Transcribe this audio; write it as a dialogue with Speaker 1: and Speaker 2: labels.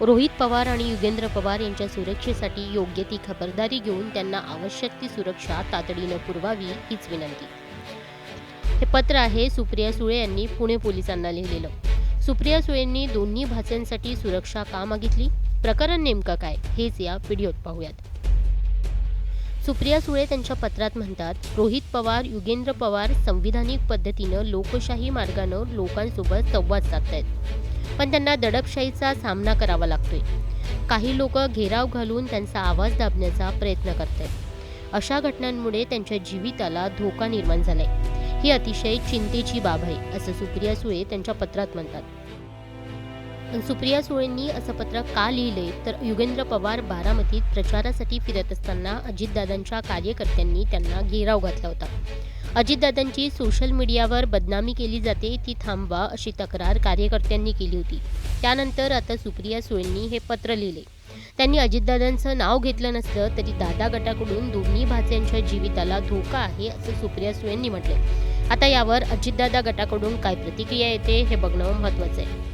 Speaker 1: रोहित पवार आणि युगेंद्र पवार यांच्या सुरक्षेसाठी योग्य ती खबरदारी घेऊन त्यांना आवश्यक ती सुरक्षा तातडीनं पुरवावी हीच विनंती. हे पत्र आहे सुप्रिया सुळे यांनी पुणे पोलिसांना लिहिलेलं. सुप्रिया सुळेंनी दोन्ही भाच्यांसाठी सुरक्षा का मागितली? प्रकरण नेमकं काय? हेच या व्हिडिओत पाहूयात. सुप्रिया सुळे त्यांच्या पत्रात म्हणतात रोहित पवार युगेंद्र पवार संविधानिक पद्धतीनं लोकशाही मार्गानं लोकांसोबत संवाद साधतायत. पण त्यांना दडपशाहीचा सामना करावा लागतोय. काही लोक घेराव घालून त्यांचा आवाज दाबण्याचा प्रयत्न करतायत. अशा घटनांमुळे त्यांच्या जीविताला धोका निर्माण झालाय. ही अतिशय चिंतेची बाब आहे असं सुप्रिया सुळे त्यांच्या पत्रात म्हणतात. पण सुप्रिया सुळेंनी असं पत्र का लिहिले तर युगेंद्र पवार बारामतीत प्रचारासाठी फिरत असताना अजितदादांच्या कार्यकर्त्यांनी त्यांना घेराव घातला होता. अजितदादांची सोशल मीडियावर बदनामी केली जाते ती थांबवा अशी तक्रार कार्यकर्त्यांनी केली होती. त्यानंतर आता सुप्रिया सुळेंनी हे पत्र लिहिले त्यांनी अजितदादांचं नाव घेतलं नसलं तरी दादा गटाकडून दोन्ही भाच्यांच्या जीविताला धोका आहे असं सुप्रिया सुळेंनी म्हटले आता यावर अजितदादा गटाकडून काय प्रतिक्रिया येते हे बघणं महत्त्वाचं आहे.